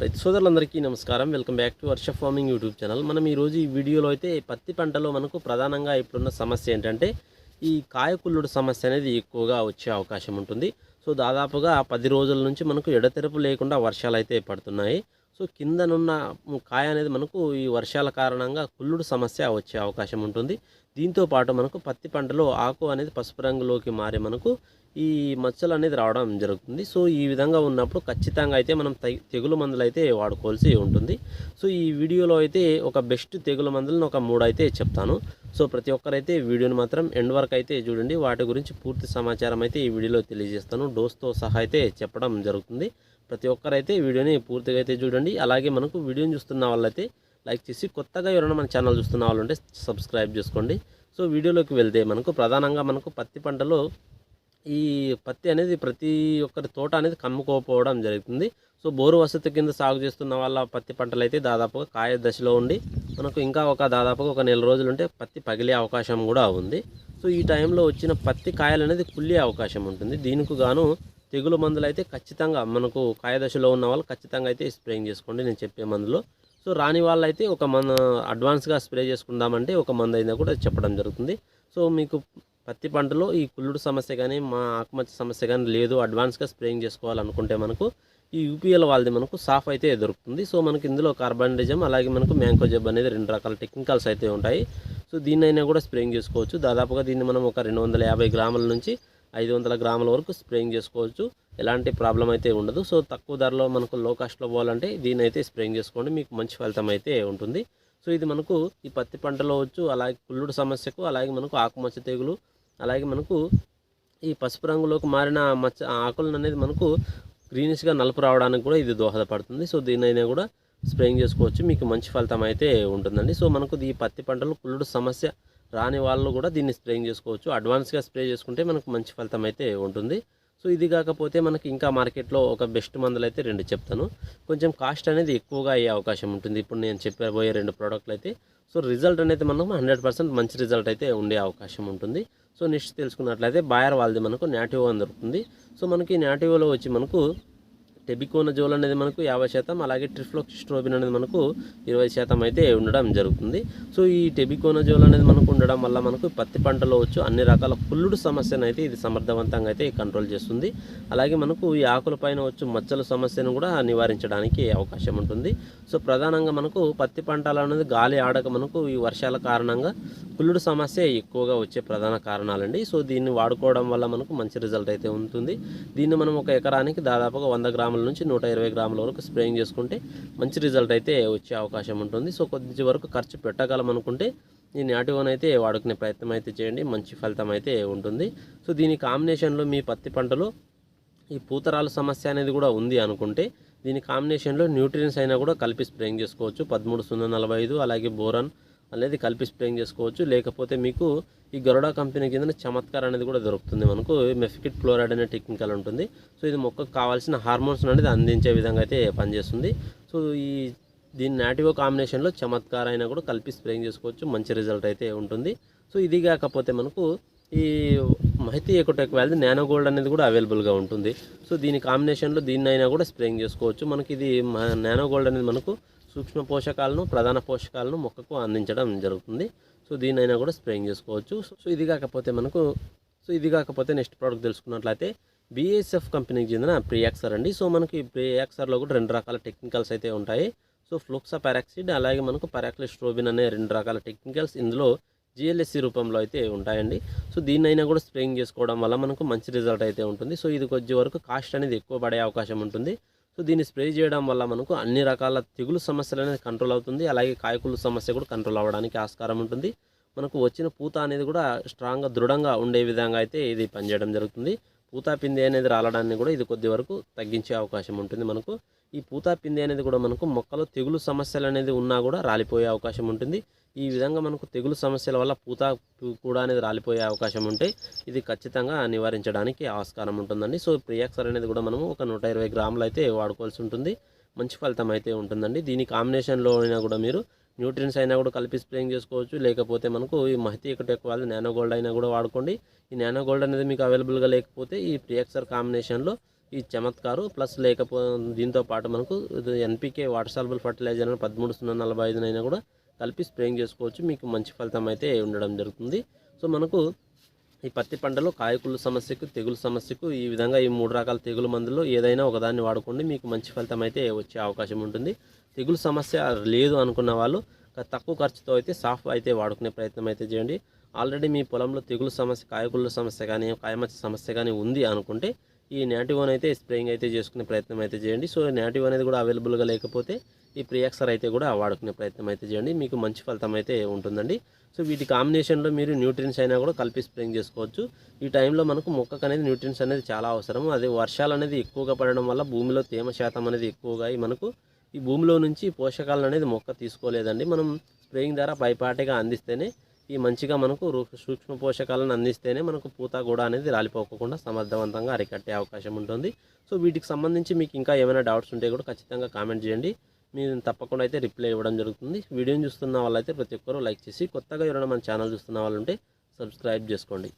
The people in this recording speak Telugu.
రైతు సోదరులందరికీ నమస్కారం. Welcome back to Varsha farming YouTube channel. మనం ఈరోజు ఈ వీడియోలో అయితే పత్తి పంటలో మనకు ప్రధానంగా ఇప్పుడున్న సమస్య ఏంటంటే ఈ కాయకుల్లుడు సమస్య అనేది ఎక్కువగా వచ్చే అవకాశం ఉంటుంది. సో దాదాపుగా పది రోజుల నుంచి మనకు ఎడతెరపు లేకుండా వర్షాలు అయితే పడుతున్నాయి. సో కిందనున్న కాయ అనేది మనకు ఈ వర్షాల కారణంగా కుళ్ళుడు సమస్య వచ్చే అవకాశం ఉంటుంది. దీంతో పాటు మనకు పత్తి పంటలో ఆకు అనేది పసుపు రంగులోకి మారి మనకు ఈ మచ్చలు అనేది రావడం జరుగుతుంది. సో ఈ విధంగా ఉన్నప్పుడు ఖచ్చితంగా అయితే మనం తెగులు మందులు అయితే వాడుకోవాల్సి ఉంటుంది. సో ఈ వీడియోలో అయితే ఒక బెస్ట్ తెగులు మందులను ఒక మూడు అయితే చెప్తాను. సో ప్రతి ఒక్కరైతే వీడియోని మాత్రం ఎండ్ వరకు అయితే చూడండి. వాటి గురించి పూర్తి సమాచారం అయితే ఈ వీడియోలో తెలియజేస్తాను. డోస్తో సహా అయితే చెప్పడం జరుగుతుంది. ప్రతి ఒక్కరైతే వీడియోని పూర్తిగా అయితే చూడండి. అలాగే మనకు వీడియోని చూస్తున్న వాళ్ళైతే లైక్ చేసి కొత్తగా ఎవరైనా మన ఛానల్ చూస్తున్న వాళ్ళు ఉంటే సబ్స్క్రైబ్ చేసుకోండి. సో వీడియోలోకి వెళ్తే మనకు ప్రధానంగా మనకు పత్తి పంటలో ఈ పత్తి అనేది ప్రతి ఒక్కరి తోట అనేది కమ్ముకోకపోవడం జరుగుతుంది. సో బోరు వసతి కింద సాగు చేస్తున్న వాళ్ళ పత్తి పంటలు అయితే దాదాపుగా కాయ దశలో ఉండి మనకు ఇంకా ఒక దాదాపుగా ఒక నెల రోజులు ఉంటే పత్తి పగిలే అవకాశం కూడా ఉంది. సో ఈ టైంలో వచ్చిన పత్తి కాయలు అనేది కుళ్ళే అవకాశం ఉంటుంది. దీనికి గాను తెగులు మందులు అయితే ఖచ్చితంగా మనకు కాయ దశలో ఉన్న వాళ్ళు ఖచ్చితంగా అయితే స్ప్రేయింగ్ చేసుకోండి. నేను చెప్పే మందులో సో రాని వాళ్ళైతే ఒక మన అడ్వాన్స్గా స్ప్రే చేసుకుందామంటే ఒక మందు అయినా కూడా చెప్పడం జరుగుతుంది. సో మీకు పత్తి పంటలో ఈ కుళ్ళుడు సమస్య కానీ మా ఆకుమచ్చ సమస్య కానీ లేదు. అడ్వాన్స్గా స్ప్రేయింగ్ చేసుకోవాలనుకుంటే మనకు ఈ యూపీఎల్ వాళ్ళది మనకు సాఫ్ అయితే దొరుకుతుంది. సో మనకి ఇందులో కార్బానిజం అలాగే మనకు మ్యాంకో జబ్ అనేది రెండు రకాల టెక్నికల్స్ అయితే ఉంటాయి. సో దీన్నైనా కూడా స్ప్రేయింగ్ చేసుకోవచ్చు. దాదాపుగా దీన్ని మనం ఒక రెండు వందల యాభై గ్రాముల నుంచి ఐదు వందల గ్రాముల వరకు స్ప్రేయింగ్ చేసుకోవచ్చు. ఎలాంటి ప్రాబ్లం అయితే ఉండదు. సో తక్కువ ధరలో మనకు లో కాస్ట్లో పోవాలంటే దీన్ని అయితే స్ప్రేయింగ్ చేసుకోండి. మీకు మంచి ఫలితం అయితే ఉంటుంది. సో ఇది మనకు ఈ పత్తి పంటలో వచ్చు అలాగే కుళ్ళుడు సమస్యకు అలాగే మనకు ఆకుమచ్చ తెగులు అలాగే మనకు ఈ పసుపు రంగులోకి మారిన మచ్చ ఆకులను అనేది మనకు గ్రీనిష్గా నలుపు రావడానికి కూడా ఇది దోహదపడుతుంది. సో దీనైనా కూడా స్ప్రేయింగ్ చేసుకోవచ్చు. మీకు మంచి ఫలితం అయితే ఉంటుందండి. సో మనకు ఈ పత్తి పంటలు కుళ్ళుడు సమస్య రాని వాళ్ళు కూడా దీన్ని స్ప్రేయింగ్ చేసుకోవచ్చు. అడ్వాన్స్గా స్ప్రే చేసుకుంటే మనకు మంచి ఫలితం అయితే ఉంటుంది. సో ఇది కాకపోతే మనకి ఇంకా మార్కెట్లో ఒక బెస్ట్ మందులు అయితే రెండు చెప్తాను. కొంచెం కాస్ట్ అనేది ఎక్కువగా అయ్యే అవకాశం ఉంటుంది. ఇప్పుడు నేను చెప్పబోయే రెండు ప్రోడక్ట్లు అయితే సో రిజల్ట్ అనేది మనకు హండ్రెడ్ పర్సెంట్ మంచి రిజల్ట్ అయితే ఉండే అవకాశం ఉంటుంది. సో నెక్స్ట్ తెలుసుకున్నట్లయితే బాయర్ వాళ్ళది మనకు నేటివో అని దొరుకుతుంది. సో మనకి నేటివోలో వచ్చి మనకు టెబికోనజోల్ అనేది మనకు యాభై శాతం అలాగే ట్రిఫ్లోక్సిస్ట్రోబిన్ అనేది మనకు ఇరవై శాతం అయితే ఉండడం జరుగుతుంది. సో ఈ టెబికోన జోల్ అనేది మనకు ఉండడం వల్ల మనకు పత్తి పంటలో వచ్చు అన్ని రకాల పుల్లుడు సమస్యను అయితే ఇది సమర్థవంతంగా అయితే కంట్రోల్ చేస్తుంది. అలాగే మనకు ఈ ఆకుల పైన వచ్చు మచ్చల సమస్యను కూడా నివారించడానికి అవకాశం ఉంటుంది. సో ప్రధానంగా మనకు పత్తి పంటలు అనేది గాలి ఆడక మనకు ఈ వర్షాల కారణంగా పుల్లుడు సమస్య ఎక్కువగా వచ్చే ప్రధాన కారణాలండి. సో దీన్ని వాడుకోవడం వల్ల మనకు మంచి రిజల్ట్ అయితే ఉంటుంది. దీన్ని మనం ఒక ఎకరానికి దాదాపుగా వంద గ్రాముల నుంచి నూట ఇరవై గ్రాముల వరకు స్ప్రేయింగ్ చేసుకుంటే మంచి రిజల్ట్ అయితే వచ్చే అవకాశం ఉంటుంది. సో కొద్ది వరకు ఖర్చు పెట్టగలం అనుకుంటే ఈ నాటివన్ అయితే వాడుకునే ప్రయత్నం అయితే చేయండి. మంచి ఫలితం అయితే ఉంటుంది. సో దీని కాంబినేషన్లో మీ పత్తి పంటలో ఈ పూతరాల సమస్య అనేది కూడా ఉంది అనుకుంటే దీని కాంబినేషన్లో న్యూట్రియన్స్ అయినా కూడా కలిపి స్ప్రేయింగ్ చేసుకోవచ్చు. పదమూడు సున్నా నలభై ఐదు అలాగే బోరన్ అనేది కలిపి స్ప్రేయింగ్ చేసుకోవచ్చు. లేకపోతే మీకు ఈ గరుడా కంపెనీ కింద చమత్కార్ అనేది కూడా దొరుకుతుంది మనకు. మెఫికిట్ ఫ్లోరైడ్ అనే టెక్నికల్ ఉంటుంది. సో ఇది మొక్కకు కావాల్సిన హార్మోన్స్ అనేది అందించే విధంగా అయితే పనిచేస్తుంది. సో ఈ దీని నాటివో కాంబినేషన్లో చమత్కార్ అయినా కూడా కలిపి స్ప్రేయింగ్ చేసుకోవచ్చు. మంచి రిజల్ట్ అయితే ఉంటుంది. సో ఇది కాకపోతే మనకు ఈ Mahithi Ecotech wealthy nano gold అనేది కూడా అవైలబుల్గా ఉంటుంది. సో దీని కాంబినేషన్లో దీన్నైనా కూడా స్ప్రేయింగ్ చేసుకోవచ్చు. మనకి ఇది నానో గోల్డ్ అనేది మనకు సూక్ష్మ పోషకాలను ప్రధాన పోషకాలను మొక్కకు అందించడం జరుగుతుంది. సో దీనైనా కూడా స్ప్రేయింగ్ చేసుకోవచ్చు. సో ఇది కాకపోతే మనకు సో ఇది కాకపోతే నెక్స్ట్ ప్రోడక్ట్ తెలుసుకున్నట్లయితే బిఎస్ఎఫ్ కంపెనీకి చెందిన ప్రియాక్సర్ అండి. సో మనకి ప్రియాక్సర్లో కూడా రెండు రకాల టెక్నికల్స్ అయితే ఉంటాయి. సో ఫ్లూక్సా పారాక్సిడ్ అలాగే మనకు పారాక్లిస్ట్రోబిన్ అనే రెండు రకాల టెక్నికల్స్ ఇందులో జిఎల్ఎస్సి రూపంలో అయితే ఉంటాయండి. సో దీన్నైనా కూడా స్ప్రేయింగ్ చేసుకోవడం వల్ల మనకు మంచి రిజల్ట్ అయితే ఉంటుంది. సో ఇది కొద్ది వరకు కాస్ట్ అనేది ఎక్కువ పడే అవకాశం ఉంటుంది. సో దీన్ని స్ప్రే చేయడం వల్ల మనకు అన్ని రకాల తెగులు సమస్యలు అనేది కంట్రోల్ అవుతుంది. అలాగే కాయకుల సమస్య కూడా కంట్రోల్ అవ్వడానికి ఆస్కారం ఉంటుంది. మనకు వచ్చిన పూత అనేది కూడా స్ట్రాంగ్గా దృఢంగా ఉండే విధంగా అయితే ఇది పనిచేయడం జరుగుతుంది. పూతా పిండి అనేది రాలడాన్ని కూడా ఇది కొద్ది వరకు తగ్గించే అవకాశం ఉంటుంది మనకు. ఈ పూతా పిందె అనేది కూడా మనకు మొక్కలో తెగులు సమస్యలు అనేది ఉన్నా కూడా రాలిపోయే అవకాశం ఉంటుంది. ఈ విధంగా మనకు తెగులు సమస్యల వల్ల పూత కూడా అనేది రాలిపోయే అవకాశం ఉంటే ఇది ఖచ్చితంగా నివారించడానికి ఆస్కారం ఉంటుందండి. సో ప్రియాక్సర్ అనేది కూడా మనము ఒక నూట ఇరవై గ్రాములు అయితే వాడుకోవాల్సి ఉంటుంది. మంచి ఫలితం అయితే ఉంటుందండి. దీని కాంబినేషన్లో అయినా కూడా మీరు న్యూట్రియన్స్ అయినా కూడా కలిపి స్ప్రేయింగ్ చేసుకోవచ్చు. లేకపోతే మనకు ఈ మహతి ఒకటి ఎక్కువ నానో గోల్డ్ అయినా కూడా వాడుకోండి. ఈ నానో గోల్డ్ అనేది మీకు అవైలబుల్గా లేకపోతే ఈ ప్రియాక్సర్ కాంబినేషన్లో ఈ చమత్కారు ప్లస్ లేకపో దీంతో పాటు మనకు ఎన్పికే వాటర్ సాల్బుల్ ఫర్టిలైజర్ అని పదమూడు సున్నా నలభై ఐదునైనా కూడా కలిపి స్ప్రేయింగ్ చేసుకోవచ్చు. మీకు మంచి ఫలితం అయితే ఉండడం జరుగుతుంది. సో మనకు ఈ పత్తి పంటలో కాయకుళ్ళు సమస్యకు తెగులు సమస్యకు ఈ విధంగా ఈ మూడు రకాల తెగులు మందుల్లో ఏదైనా ఒకదాన్ని వాడుకోండి. మీకు మంచి ఫలితం అయితే వచ్చే అవకాశం ఉంటుంది. తెగులు సమస్య లేదు అనుకున్న వాళ్ళు తక్కువ ఖర్చుతో అయితే సాఫ్ అయితే వాడుకునే ప్రయత్నం అయితే చేయండి. ఆల్రెడీ మీ పొలంలో తెగులు సమస్య కాయకుళ్ళ సమస్య కానీ కాయమచ్చ సమస్య కానీ ఉంది అనుకుంటే ఈ నాటివన్ అయితే స్ప్రేయింగ్ అయితే చేసుకునే ప్రయత్నం అయితే చేయండి. సో నాటివ్ అనేది కూడా అవైలబుల్గా లేకపోతే ఈ ప్రియాక్సర్ అయితే కూడా వాడుకునే ప్రయత్నం అయితే చేయండి. మీకు మంచి ఫలితం అయితే ఉంటుందండి. సో వీటి కాంబినేషన్లో మీరు న్యూట్రియన్స్ అయినా కూడా కలిపి స్ప్రేయింగ్ చేసుకోవచ్చు. ఈ టైంలో మనకు మొక్కకు అనేది న్యూట్రియన్స్ అనేది చాలా అవసరం. అదే వర్షాలు అనేది ఎక్కువగా పడడం వల్ల భూమిలో తేమ శాతం అనేది ఎక్కువగా అయి మనకు ఈ భూమిలో నుంచి పోషకాలను అనేది మొక్క తీసుకోలేదండి. మనం స్ప్రేయింగ్ ద్వారా పైపాటిగా అందిస్తేనే ఈ మంచిగా మనకు సూక్ష్మ పోషకాలను అందిస్తేనే మనకు పూత కూడా అనేది రాలిపోకుండా సమర్థవంతంగా అరికట్టే అవకాశం ఉంటుంది. సో వీటికి సంబంధించి మీకు ఇంకా ఏమైనా డౌట్స్ ఉంటే కూడా ఖచ్చితంగా కామెంట్ చేయండి. మీరు తప్పకుండా అయితే రిప్లై ఇవ్వడం జరుగుతుంది. వీడియోని చూస్తున్న వాళ్ళైతే ప్రతి ఒక్కరూ లైక్ చేసి కొత్తగా ఎవరైనా మన ఛానల్ చూస్తున్న వాళ్ళు ఉంటే సబ్స్క్రైబ్ చేసుకోండి.